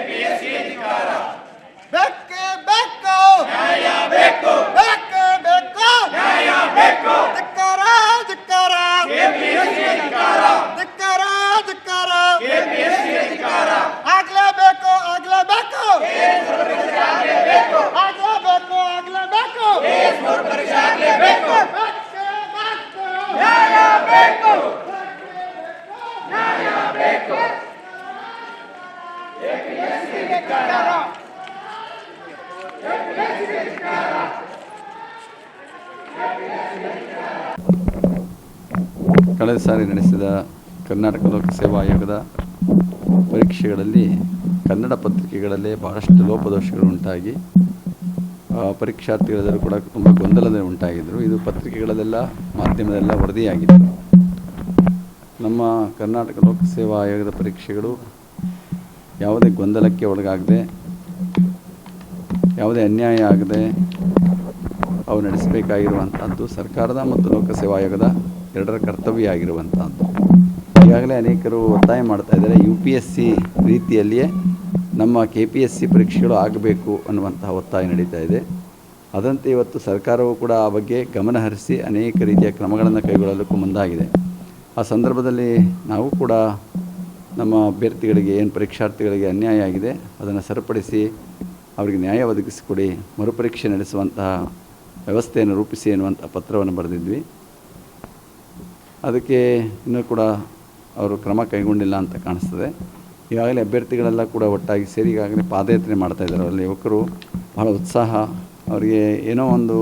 APSC ಧಿಕಾರ ಬೆಕ್ಕೆ ಬೆಕ್ಕು. ನ್ಯಾಯ ಬೇಕು. ಬೆಕ್ಕೆ ಬೆಕ್ಕು. ನ್ಯಾಯ ಬೇಕು. ಧಿಕಾರ ಧಿಕಾರ ಎಪಿಎಸ್ಸಿ ಧಿಕಾರ ಧಿಕಾರ ಧಿಕಾರ ಎಪಿಎಸ್ಸಿ ಧಿಕಾರ ಆಗ್ಲೇಬೇಕು ಆಗ್ಲೇಬೇಕು. ಆಗ್ಲೇಬೇಕು. ಆಗ್ಲೇಬೇಕು ಆಗ್ಲೇಬೇಕು. ಪರೀಕ್ಷೆ ಆಗ್ಲೇಬೇಕು. ಬೆಕ್ಕೆ ಬೆಕ್ಕು. ನ್ಯಾಯ ಬೇಕು. ನ್ಯಾಯ ಬೇಕು. ಕಳೆದ ಸಾರಿ ನಡೆಸಿದ ಕರ್ನಾಟಕ ಲೋಕಸೇವಾ ಆಯೋಗದ ಪರೀಕ್ಷೆಗಳಲ್ಲಿ, ಕನ್ನಡ ಪತ್ರಿಕೆಗಳಲ್ಲೇ ಬಹಳಷ್ಟು ಲೋಪದೋಷಗಳು ಉಂಟಾಗಿ ಪರೀಕ್ಷಾರ್ಥಿಗಳೆಲ್ಲರೂ ಕೂಡ ತುಂಬ ಗೊಂದಲದ ಉಂಟಾಗಿದ್ದರು. ಇದು ಪತ್ರಿಕೆಗಳಲ್ಲೆಲ್ಲ ಮಾಧ್ಯಮದೆಲ್ಲ ವರದಿಯಾಗಿದೆ. ನಮ್ಮ ಕರ್ನಾಟಕ ಲೋಕಸೇವಾ ಆಯೋಗದ ಪರೀಕ್ಷೆಗಳು ಯಾವುದೇ ಗೊಂದಲಕ್ಕೆ ಒಳಗಾಗದೆ, ಯಾವುದೇ ಅನ್ಯಾಯ ಆಗದೆ ಅವು ನಡೆಸಬೇಕಾಗಿರುವಂಥದ್ದು ಸರ್ಕಾರದ ಮತ್ತು ಲೋಕಸೇವಾ ಆಯೋಗದ ಎರಡರ ಕರ್ತವ್ಯ ಆಗಿರುವಂಥದ್ದು ಈಗಾಗಲೇ ಅನೇಕರು ಒತ್ತಾಯ ಮಾಡ್ತಾ ಇದ್ದಾರೆ ಯು ಪಿ ಎಸ್ ಸಿ ರೀತಿಯಲ್ಲಿಯೇ ನಮ್ಮ ಕೆ ಪಿ ಎಸ್ ಸಿ ಪರೀಕ್ಷೆಗಳು ಆಗಬೇಕು ಅನ್ನುವಂತಹ ಒತ್ತಾಯ ನಡೀತಾ ಇದೆ. ಅದಂತೆ ಇವತ್ತು ಸರ್ಕಾರವು ಕೂಡ ಆ ಬಗ್ಗೆ ಗಮನ ಹರಿಸಿ ಅನೇಕ ರೀತಿಯ ಕ್ರಮಗಳನ್ನು ಕೈಗೊಳ್ಳಲಿಕ್ಕೂ ಮುಂದಾಗಿದೆ. ಆ ಸಂದರ್ಭದಲ್ಲಿ ನಾವು ಕೂಡ ನಮ್ಮ ಅಭ್ಯರ್ಥಿಗಳಿಗೆ ಏನು ಪರೀಕ್ಷಾರ್ಥಿಗಳಿಗೆ ಅನ್ಯಾಯ ಆಗಿದೆ, ಅದನ್ನು ಸರಿಪಡಿಸಿ ಅವರಿಗೆ ನ್ಯಾಯ ಒದಗಿಸಿಕೊಡಿ. ಮರುಪರೀಕ್ಷೆ ನಡೆಸುವಂತಹ ವ್ಯವಸ್ಥೆಯನ್ನು ರೂಪಿಸಿ ಎನ್ನುವಂಥ ಪತ್ರವನ್ನು ಬರೆದಿದ್ವಿ. ಅದಕ್ಕೆ ಇನ್ನೂ ಕೂಡ ಅವರು ಕ್ರಮ ಕೈಗೊಂಡಿಲ್ಲ ಅಂತ ಕಾಣಿಸ್ತದೆ. ಈಗಾಗಲೇ ಅಭ್ಯರ್ಥಿಗಳೆಲ್ಲ ಕೂಡ ಒಟ್ಟಾಗಿ ಸೇರಿ ಈಗಾಗಲೇ ಪಾದಯಾತ್ರೆ ಮಾಡ್ತಾ ಇದ್ದಾರೆ. ಅಲ್ಲಿ ಯುವಕರು ಬಹಳ ಉತ್ಸಾಹ. ಅವರಿಗೆ ಏನೋ ಒಂದು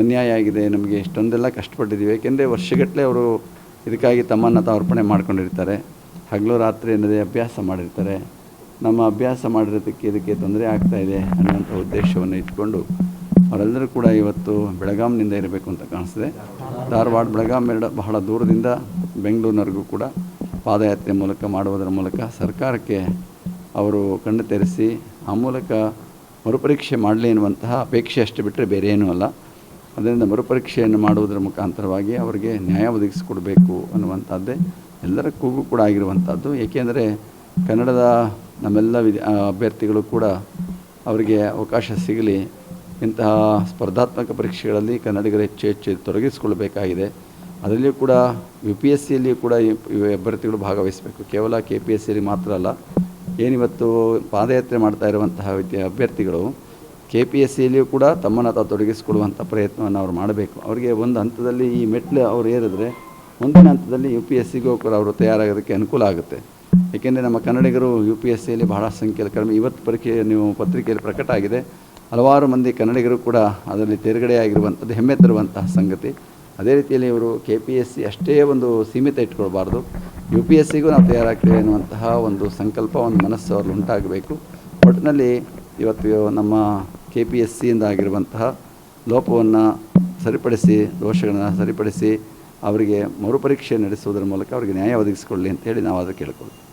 ಅನ್ಯಾಯ ಆಗಿದೆ, ನಮಗೆ ಇಷ್ಟೊಂದೆಲ್ಲ ಕಷ್ಟಪಟ್ಟಿದ್ದೀವಿ. ಏಕೆಂದರೆ ವರ್ಷಗಟ್ಟಲೆ ಅವರು ಇದಕ್ಕಾಗಿ ತಮ್ಮನ್ನು ತಾವು ಅರ್ಪಣೆ ಮಾಡ್ಕೊಂಡಿರ್ತಾರೆ. ಹಗಲು ರಾತ್ರಿ ಅನ್ನೋದೇ ಅಭ್ಯಾಸ ಮಾಡಿರ್ತಾರೆ. ನಮ್ಮ ಅಭ್ಯಾಸ ಮಾಡಿರೋದಕ್ಕೆ ಇದಕ್ಕೆ ತೊಂದರೆ ಆಗ್ತಾ ಇದೆ ಅನ್ನುವಂಥ ಉದ್ದೇಶವನ್ನು ಇಟ್ಕೊಂಡು ಅವರೆಲ್ಲರೂ ಕೂಡ ಇವತ್ತು ಬೆಳಗಾಂನಿಂದ ಇರಬೇಕು ಅಂತ ಕಾಣಿಸ್ತದೆ. ಧಾರವಾಡ ಬೆಳಗಾಂ ಎರಡು ಬಹಳ ದೂರದಿಂದ ಬೆಂಗಳೂರಿನವರೆಗೂ ಕೂಡ ಪಾದಯಾತ್ರೆ ಮೂಲಕ ಮಾಡುವುದರ ಮೂಲಕ ಸರ್ಕಾರಕ್ಕೆ ಅವರು ಕಣ್ಣು ತೆರೆಸಿ ಆ ಮೂಲಕ ಮರುಪರೀಕ್ಷೆ ಮಾಡಲಿ ಎನ್ನುವಂತಹ ಅಪೇಕ್ಷೆ ಅಷ್ಟು ಬಿಟ್ಟರೆ ಬೇರೆ ಏನೂ ಅಲ್ಲ. ಅದರಿಂದ ಮರುಪರೀಕ್ಷೆಯನ್ನು ಮಾಡುವುದರ ಮುಖಾಂತರವಾಗಿ ಅವರಿಗೆ ನ್ಯಾಯ ಒದಗಿಸಿಕೊಡಬೇಕು ಅನ್ನುವಂಥದ್ದೇ ಎಲ್ಲರ ಕೂಗು ಕೂಡ ಆಗಿರುವಂಥದ್ದು. ಏಕೆಂದರೆ ಕನ್ನಡದ ನಮ್ಮೆಲ್ಲ ವಿದ್ಯ ಅಭ್ಯರ್ಥಿಗಳು ಕೂಡ ಅವರಿಗೆ ಅವಕಾಶ ಸಿಗಲಿ, ಇಂತಹ ಸ್ಪರ್ಧಾತ್ಮಕ ಪರೀಕ್ಷೆಗಳಲ್ಲಿ ಕನ್ನಡಿಗರು ಹೆಚ್ಚು ಹೆಚ್ಚು ತೊಡಗಿಸಿಕೊಳ್ಬೇಕಾಗಿದೆ. ಅದರಲ್ಲಿಯೂ ಕೂಡ ಯು ಪಿ ಎಸ್ ಸಿಯಲ್ಲಿಯೂ ಕೂಡ ಅಭ್ಯರ್ಥಿಗಳು ಭಾಗವಹಿಸಬೇಕು. ಕೇವಲ ಕೆ ಪಿ ಎಸ್ ಸಿಯಲ್ಲಿ ಮಾತ್ರ ಅಲ್ಲ, ಏನಿವತ್ತು ಪಾದಯಾತ್ರೆ ಮಾಡ್ತಾ ಇರುವಂತಹ ವಿದ್ಯ ಅಭ್ಯರ್ಥಿಗಳು ಕೆ ಪಿ ಎಸ್ ಸಿಯಲ್ಲಿಯೂ ಕೂಡ ತಮ್ಮನ್ನು ತಾವು ತೊಡಗಿಸಿಕೊಳ್ಳುವಂಥ ಪ್ರಯತ್ನವನ್ನು ಅವ್ರು ಮಾಡಬೇಕು. ಅವರಿಗೆ ಒಂದು ಹಂತದಲ್ಲಿ ಈ ಮೆಟ್ಲು ಅವ್ರು ಏರಿದ್ರೆ ಮುಂದಿನ ಹಂತದಲ್ಲಿ ಯು ಪಿ ಎಸ್ ಸಿಗೂ ಕೂಡ ಅವರು ತಯಾರಾಗೋದಕ್ಕೆ ಅನುಕೂಲ ಆಗುತ್ತೆ. ಏಕೆಂದರೆ ನಮ್ಮ ಕನ್ನಡಿಗರು ಯು ಪಿ ಎಸ್ ಸಿಯಲ್ಲಿ ಬಹಳ ಸಂಖ್ಯೆಯಲ್ಲಿ ಕಡಿಮೆ ಇವತ್ತು ಪರೀಕ್ಷೆ ನೀವು ಪತ್ರಿಕೆಯಲ್ಲಿ ಪ್ರಕಟ ಆಗಿದೆ. ಹಲವಾರು ಮಂದಿ ಕನ್ನಡಿಗರು ಕೂಡ ಅದರಲ್ಲಿ ತೇರ್ಗಡೆ ಆಗಿರುವಂಥದ್ದು ಹೆಮ್ಮೆ ತರುವಂತಹ ಸಂಗತಿ. ಅದೇ ರೀತಿಯಲ್ಲಿ ಇವರು ಕೆ ಪಿ ಎಸ್ ಸಿ ಅಷ್ಟೇ ಒಂದು ಸೀಮಿತ ಇಟ್ಕೊಳ್ಬಾರ್ದು. ಯು ಪಿ ಎಸ್ ಸಿಗೂ ನಾವು ತಯಾರಾಗ್ತೇವೆ ಅನ್ನುವಂತಹ ಒಂದು ಸಂಕಲ್ಪ, ಒಂದು ಮನಸ್ಸು ಅವ್ರಲ್ಲಿ ಉಂಟಾಗಬೇಕು. ಒಟ್ಟಿನಲ್ಲಿ ಇವತ್ತು ನಮ್ಮ ಕೆ ಪಿ ಎಸ್ ಸಿಯಿಂದ ಆಗಿರುವಂತಹ ಲೋಪವನ್ನು ಸರಿಪಡಿಸಿ, ದೋಷಗಳನ್ನು ಸರಿಪಡಿಸಿ ಅವರಿಗೆ ಮರುಪರೀಕ್ಷೆ ನಡೆಸುವುದರ ಮೂಲಕ ಅವರಿಗೆ ನ್ಯಾಯ ಒದಗಿಸಿಕೊಳ್ಳಿ ಅಂತೇಳಿ ನಾವು ಅದಕ್ಕೆ ಕೇಳ್ಕೊಳ್ತೀವಿ.